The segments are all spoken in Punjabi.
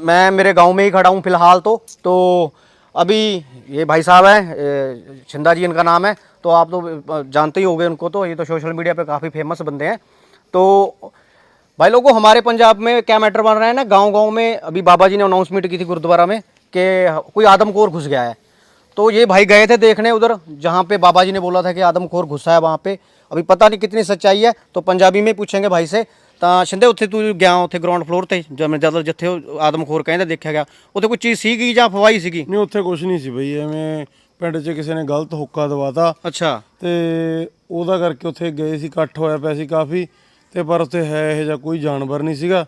मैं मेरे गाँव में ही खड़ा हूँ फ़िलहाल तो तो अभी ये भाई साहब हैं छिंदा जी इनका नाम है तो आप तो जानते ही होंगे उनको तो ये तो सोशल मीडिया पे काफ़ी फ़ेमस बंदे हैं। तो भाई लोगों, हमारे पंजाब में क्या मैटर बन रहा है ना गाँव गाँव में अभी बाबा जी ने अनाउंसमेंट की थी गुरुद्वारा में कि कोई आदमखोर घुस गया है। तो ये भाई गए थे देखने उधर, जहाँ पे बाबा जी ने बोला था कि आदमखोर घुसा है वहाँ पे। अभी पता नहीं कितनी सच्चाई है तो पंजाबी में पूछेंगे भाई से ਤਾਂ ਸ਼ਿੰਦੇ ਉੱਥੇ ਤੂੰ ਗਿਆ ਉੱਥੇ ਗਰਾਊਂਡ ਫਲੋਰ ਤੇ ਜਿਵੇਂ ਜਦ ਜਿੱਥੇ ਉਹ ਆਦਮਖੋਰ ਕਹਿੰਦੇ ਦੇਖਿਆ ਗਿਆ ਉੱਥੇ ਕੋਈ ਚੀਜ਼ ਸੀਗੀ ਜਾਂ ਫਵਾਈ ਸੀਗੀ? ਨਹੀਂ ਉੱਥੇ ਕੁਝ ਨਹੀਂ ਸੀ ਬਈ ਐਵੇਂ ਪਿੰਡ 'ਚ ਕਿਸੇ ਨੇ ਗਲਤ ਹੁੱਕਾ ਦਵਾਤਾ। ਅੱਛਾ। ਤੇ ਉਹਦਾ ਕਰਕੇ ਉੱਥੇ ਗਏ ਸੀ ਇਕੱਠ ਹੋਇਆ ਪਿਆ ਸੀ ਕਾਫੀ ਤੇ ਪਰ ਉੱਥੇ ਹੈ ਇਹ ਜਿਹਾ ਕੋਈ ਜਾਨਵਰ ਨਹੀਂ ਸੀਗਾ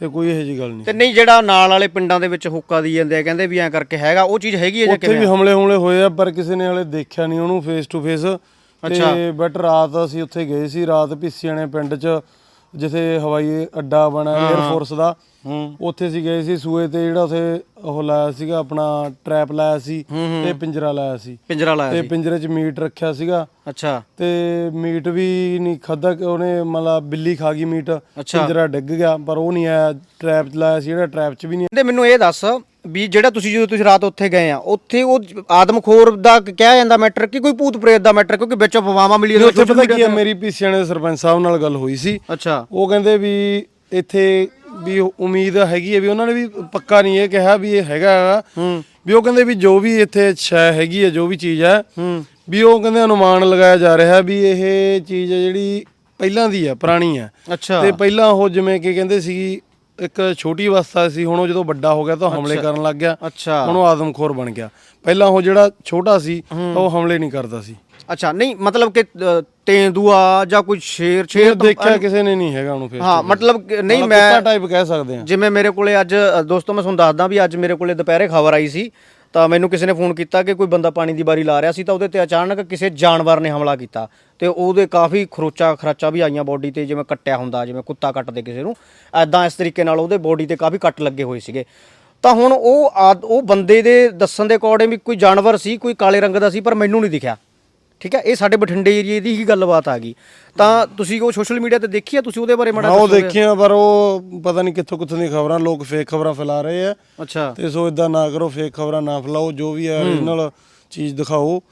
ਤੇ ਕੋਈ ਇਹੋ ਜਿਹੀ ਗੱਲ ਨਹੀਂ ਤੇ ਨਹੀਂ ਜਿਹੜਾ ਨਾਲ ਵਾਲੇ ਪਿੰਡਾਂ ਦੇ ਵਿੱਚ ਹੁੱਕਾ ਦੀ ਜਾਂਦੇ ਆ ਕਹਿੰਦੇ ਵੀ ਐਂ ਕਰਕੇ ਹੈਗਾ ਉਹ ਚੀਜ਼ ਹੈਗੀ ਹੈ ਜਾਂ ਉੱਥੇ ਵੀ ਕਿਵੇਂ ਹਮਲੇ ਹਮਲੇ ਹੋਏ ਆ ਪਰ ਕਿਸੇ ਨੇ ਹਲੇ ਦੇਖਿਆ ਨਹੀਂ ਉਹਨੂੰ ਫੇਸ ਟੂ ਫੇਸ ਅੱਛਾ। ਤੇ ਬਟ ਰਾਤ ਅਸੀਂ ਉੱਥੇ ਗਏ ਸੀ ਰਾਤ ਪਿੱਸੀਆਣੇ ਪਿੰਡ 'ਚ ਜਿੱਥੇ ਹਵਾਈ ਅੱਡਾ ਬਣਾ 에ਅਰ ਫੋਰਸ ਦਾ ਹੂੰ। ਉੱਥੇ ਅਸੀਂ ਗਏ ਸੀ ਸੂਏ ਤੇ ਜਿਹੜਾ ਉੱਥੇ ਉਹ ਲਾਇਆ ਸੀਗਾ ਆਪਣਾ ਟਰੈਪ ਲਾਇਆ ਸੀ ਤੇ ਪਿੰਜਰਾ ਲਾਇਆ ਸੀ। ਪਿੰਜਰਾ ਲਾਇਆ ਤੇ ਸੀ। ਪਿੰਜਰੇ 'ਚ ਮੀਟ ਰੱਖਿਆ ਸੀਗਾ। ਅੱਛਾ। ਤੇ ਮੀਟ ਵੀ ਨਹੀਂ ਖਾਦਾ ਉਹਨੇ ਮਤਲਬ ਬਿੱਲੀ ਖਾ ਗਈ ਮੀਟ ਪਿੰਜਰਾ ਡਿੱਗ ਗਿਆ ਪਰ ਉਹ ਨਹੀਂ ਆਇਆ ਟਰੈਪ ਲਾਇਆ ਸੀ ਜਿਹੜਾ ਟਰੈਪ 'ਚ ਵੀ ਨਹੀਂ ਮੈਨੂੰ ਇਹ ਦੱਸ ਵੀ ਜਿਹੜਾ ਤੁਸੀਂ ਜਦੋਂ ਤੁਸੀਂ ਰਾਤ ਉੱਥੇ ਗਏ ਆ ਉੱਥੇ ਉਹ ਆਦਮਖੋਰ ਦਾ ਕਿਹਾ ਜਾਂਦਾ ਮੈਟਰ ਕਿ ਕੋਈ ਭੂਤ ਪ੍ਰੇਤ ਦਾ ਮੈਟਰ ਕਿਉਂਕਿ ਵਿੱਚ ਅਫਵਾਹਾਂ ਮਿਲੀ ਉੱਥੇ ਪਤਾ ਕੀ ਹੈ ਮੇਰੀ ਪੀਸੀਆਣੇ ਦੇ ਸਰਪੰਚ ਸਾਹਿਬ ਨਾਲ ਗੱਲ ਹੋਈ ਸੀ। ਅੱਛਾ। ਉਹ ਕਹਿੰਦੇ ਵੀ ਇੱਥੇ ਵੀ ਉਮੀਦ ਹੈਗੀ ਹੈ ਵੀ ਉਹਨਾਂ ਨੇ ਵੀ ਪੱਕਾ ਨਹੀਂ ਇਹ ਕਿਹਾ ਵੀ ਇਹ ਹੈਗਾ ਵੀ ਉਹ ਕਹਿੰਦੇ ਵੀ ਜੋ ਵੀ ਇੱਥੇ ਸ਼ੈ ਹੈਗੀ ਹੈ ਜੋ ਵੀ ਚੀਜ਼ ਹੈ ਹੂੰ। ਵੀ ਉਹ ਕਹਿੰਦੇ ਅਨੁਮਾਨ ਲਗਾਇਆ ਜਾ ਰਿਹਾ ਵੀ ਇਹ ਚੀਜ਼ ਹੈ ਜਿਹੜੀ ਪਹਿਲਾਂ ਦੀ ਹੈ ਪੁਰਾਣੀ ਹੈ। ਅੱਛਾ। ਤੇ ਪਹਿਲਾਂ ਉਹ ਜਿਵੇਂ ਕਿ ਕਹਿੰਦੇ ਸੀ ਇੱਕ ਛੋਟੀ ਅਵਸਥਾ ਸੀ ਹੁਣ ਉਹ ਜਦੋਂ ਵੱਡਾ ਹੋ ਗਿਆ ਤਾਂ ਹਮਲੇ ਕਰਨ ਲੱਗ ਗਿਆ। ਅੱਛਾ। ਹੁਣ ਉਹ ਆਦਮਖੋਰ ਬਣ ਗਿਆ। ਪਹਿਲਾਂ ਉਹ ਜਿਹੜਾ ਛੋਟਾ ਸੀ ਉਹ ਹਮਲੇ ਨਹੀਂ ਕਰਦਾ ਸੀ। ਅੱਛਾ ਨਹੀਂ ਮਤਲਬ ਕਿ ਤੇਂਦੂਆ ਜਾਂ ਕੋਈ ਸ਼ੇਰ ਸ਼ੇਰ ਦੇਖਿਆ ਕਿਸੇ ਨੇ ਨਹੀਂ ਹੈਗਾ ਉਹਨੂੰ ਫੇਸ ਹਾਂ ਮਤਲਬ ਨਹੀਂ ਮੈਂ ਟਾਈਪ ਕਹਿ ਸਕਦੇ ਆ ਜਿਵੇਂ ਮੇਰੇ ਕੋਲੇ ਅੱਜ ਦੋਸਤੋ ਮੈਂ ਤੁਹਾਨੂੰ ਦੱਸਦਾ ਵੀ ਅੱਜ ਮੇਰੇ ਕੋਲੇ ਦੁਪਹਿਰੇ ਖਬਰ ਆਈ ਸੀ। ਤਾਂ ਮੈਨੂੰ ਕਿਸੇ ਨੇ ਫੋਨ ਕੀਤਾ ਕਿ ਕੋਈ ਬੰਦਾ ਪਾਣੀ ਦੀ ਬਾਰੀ ਲਾ ਰਿਹਾ ਸੀ ਤਾਂ ਉਹਦੇ ਤੇ ਅਚਾਨਕ ਕਿਸੇ ਜਾਨਵਰ ਨੇ ਹਮਲਾ ਕੀਤਾ ਤੇ ਉਹਦੇ ਕਾਫੀ ਖਰੋਚਾ ਖਰਾਚਾ ਵੀ ਆਈਆਂ ਬੋਡੀ ਤੇ, ਜਿਵੇਂ ਕੱਟਿਆ ਹੁੰਦਾ, ਜਿਵੇਂ ਕੁੱਤਾ ਕੱਟਦੇ ਕਿਸੇ ਨੂੰ। ਐਦਾਂ ਇਸ ਤਰੀਕੇ ਨਾਲ ਉਹਦੇ ਬੋਡੀ ਤੇ ਕਾਫੀ ਕੱਟ ਲੱਗੇ ਹੋਏ ਸੀਗੇ। ਤਾਂ ਹੁਣ ਉਹ ਆਦ- ਉਹ ਬੰਦੇ ਦੇ ਦੱਸਣ ਦੇ ਅਕੋਰਡਿੰਗ ਵੀ ਕੋਈ ਜਾਨਵਰ ਸੀ, ਕੋਈ ਕਾਲੇ ਰੰਗ ਦਾ ਸੀ, ਪਰ ਮੈਨੂੰ ਨਹੀਂ ਦਿਖਿਆ। ਠੀਕ ਹੈ? ਇਹ ਸਾਡੇ ਬਠਿੰਡੇ ਏਰੀਏ ਦੀ ਹੀ ਗੱਲਬਾਤ ਆ ਗਈ। ਤਾਂ ਤੁਸੀਂ ਉਹ ਸੋਸ਼ਲ ਮੀਡੀਆ ਤੇ ਦੇਖੀ ਆ? ਤੁਸੀਂ ਉਹਦੇ ਬਾਰੇ ਮਾੜਾ ਉਹ ਦੱਸੋਗੇ? ਦੇਖੀਆਂ ਪਰ ਉਹ ਪਤਾ ਨਹੀਂ ਕਿੱਥੋਂ ਕਿੱਥੋਂ ਦੀਆਂ ਖਬਰਾਂ ਲੋਕ ਫੇਕ ਖਬਰਾਂ ਫੈਲਾ ਰਹੇ ਆ। ਅੱਛਾ। ਤੇ ਸੋ ਇਦਾਂ ਨਾ ਕਰੋ ਫੇਕ ਖਬਰਾਂ ਨਾ ਫੈਲਾਓ ਜੋ ਵੀ ਹੈ। origignal ਚੀਜ਼ ਦਿਖਾਓ।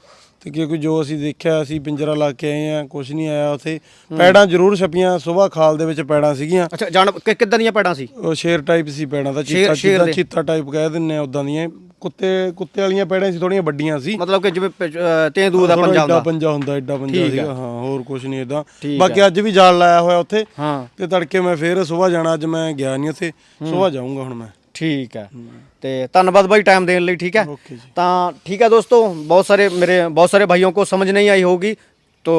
ਤੇ ਕਿਉਂਕਿ ਜੋ ਅਸੀਂ ਦੇਖਿਆ ਅਸੀਂ ਪਿੰਜਰਾ ਲਾ ਕੇ ਆਏ ਆ ਕੁਝ ਨਹੀਂ ਆਇਆ ਉੱਥੇ। ਪੈੜਾਂ ਜ਼ਰੂਰ ਛਪੀਆਂ ਸਵੇਰ ਖਾਲ ਦੇ ਵਿੱਚ ਪੈੜਾਂ ਸੀਗੀਆਂ। ਅੱਛਾ ਜਾਨ ਕਿ- ਕਿੱਦਾਂ ਦੀਆਂ ਪੈੜਾਂ ਸੀ? ਉਹ ਸ਼ੇਰ ਟਾਈਪ ਸੀ ਪੈੜਾਂ ਦਾ ਸ਼ੇਰ- ਚੀਤਾ ਸ਼ੇਰ ਚੀਤਾ ਦੇ। ਚੀਤਾ ਟਾਈਪ ਕਹਿ ਦਿੰਨੇ ਆ ਉਦਾਂ ਦੀਆਂ ਕੁੱਤੇ ਕੁੱਤੇ ਵਾਲੀਆਂ ਪੈੜਾਂ ਸੀ ਥੋੜੀਆਂ ਵੱਡੀਆਂ ਸੀ ਮਤਲਬ ਕਿ ਜਿਵੇਂ ਪ- ਅ, ਤੇਂਦੂ ਦਾ ਥੋੜ੍ਹਾ ਪੰਜਾ ਏਡਾ ਹੁੰਦਾ ਪੰਜਾ ਹੁੰਦਾ ਏਡਾ ਪੰਜਾ ਠੀਕ ਸੀਗਾ ਹਾਂ ਹੋਰ ਕੁਝ ਨਹੀਂ ਇਦਾਂ ਠੀਕ ਬਾਕੀ ਅੱਜ ਵੀ ਜਾਲ ਲਾਇਆ ਹੋਇਆ ਉੱਥੇ ਹਾਂ ਤੇ ਤੜਕੇ ਮੈਂ ਫੇਰ ਸਵੇਰ ਜਾਣਾ ਅੱਜ ਮੈਂ ਗਿਆ ਨਹੀਂ ਉੱਥੇ ਸਵੇਰ ਜਾਊਂਗਾ ਹੁਣ ਮੈਂ ਠੀਕ ਹੈ ਤੇ ਧੰਨਵਾਦ ਭਾਈ टाइम देने ਲਈ ठीक है ओके जी। ਤਾਂ ठीक है दोस्तों बहुत सारे मेरे बहुत सारे भाइयों को समझ नहीं आई होगी तो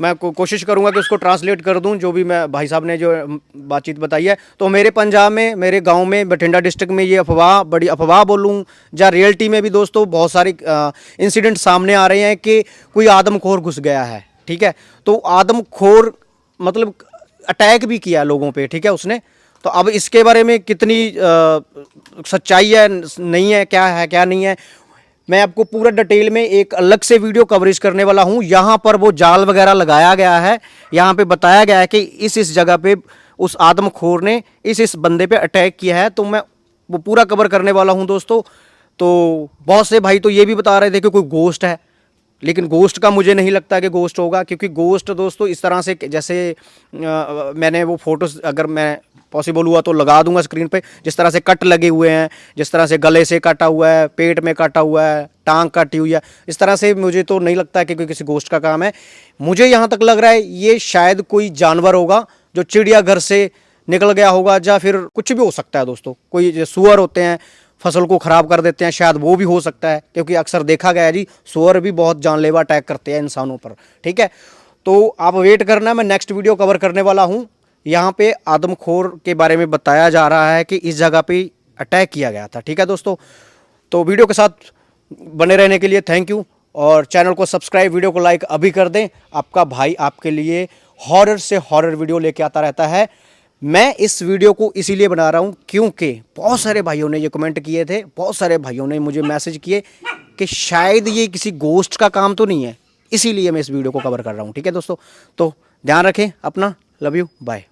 मैं को, कोशिश करूँगा कि उसको ट्रांसलेट कर दूँ जो भी मैं भाई साहब ने जो बातचीत बताई है। तो मेरे पंजाब में मेरे गाँव में बठिंडा डिस्ट्रिक्ट में ये अफवाह बड़ी अफवाह बोलूँ या रियलिटी में भी दोस्तों बहुत सारे इंसिडेंट सामने आ रहे हैं कि कोई आदमखोर घुस गया है ठीक है? तो आदमखोर मतलब अटैक भी किया लोगों पर ठीक है उसने? तो अब इसके बारे में कितनी अ, सच्चाई है नहीं है क्या है क्या नहीं है? मैं आपको पूरा डिटेल में एक अलग से वीडियो कवरेज करने वाला हूँ। यहाँ पर वो जाल वगैरह लगाया गया है। यहाँ पे बताया गया है कि इस इस जगह पे उस आदमखोर ने इस इस बंदे पे अटैक किया है। तो मैं वो पूरा कवर करने वाला हूँ दोस्तों। तो बहुत से भाई तो ये भी बता रहे थे कि कोई गोस्ट है। लेकिन गोस्ट का मुझे नहीं लगता कि गोस्ट होगा क्योंकि गोस्ट दोस्तों इस तरह से जैसे अ, मैंने वो फ़ोटोज़ अगर मैं पॉसिबल हुआ तो लगा दूँगा स्क्रीन पे। जिस तरह से कट लगे हुए हैं जिस तरह से गले से काटा हुआ है पेट में काटा हुआ है टांग काटी हुई है इस तरह से मुझे तो नहीं लगता कि कोई किसी गोस्ट का काम है। मुझे यहाँ तक लग रहा है ये शायद कोई जानवर होगा जो चिड़ियाघर से निकल गया होगा या फिर कुछ भी हो सकता है दोस्तों। कोई सुअर होते हैं फ़सल को ख़राब कर देते हैं, शायद वो भी हो सकता है, क्योंकि अक्सर देखा गया है जी, सोअर भी बहुत जानलेवा अटैक करते हैं इंसानों पर, ठीक है? तो आप वेट करना, मैं नेक्स्ट वीडियो कवर करने वाला हूँ। यहाँ पे आदमखोर के बारे में बताया जा रहा है कि इस जगह पे अटैक किया गया था, ठीक है दोस्तों? तो वीडियो के साथ बने रहने के लिए थैंक यू और चैनल को सब्सक्राइब वीडियो को लाइक अभी कर दें। आपका भाई आपके लिए हॉरर से हॉरर वीडियो लेके आता रहता है। मैं इस वीडियो को इसीलिए बना रहा हूँ क्योंकि बहुत सारे भाइयों ने ये कमेंट किए थे, बहुत सारे भाइयों ने मुझे मैसेज किए कि शायद ये किसी गोस्ट का काम तो नहीं है। इसीलिए मैं इस वीडियो को कवर कर रहा हूँ, ठीक है दोस्तों? तो ध्यान रखें, अपना लव यू बाय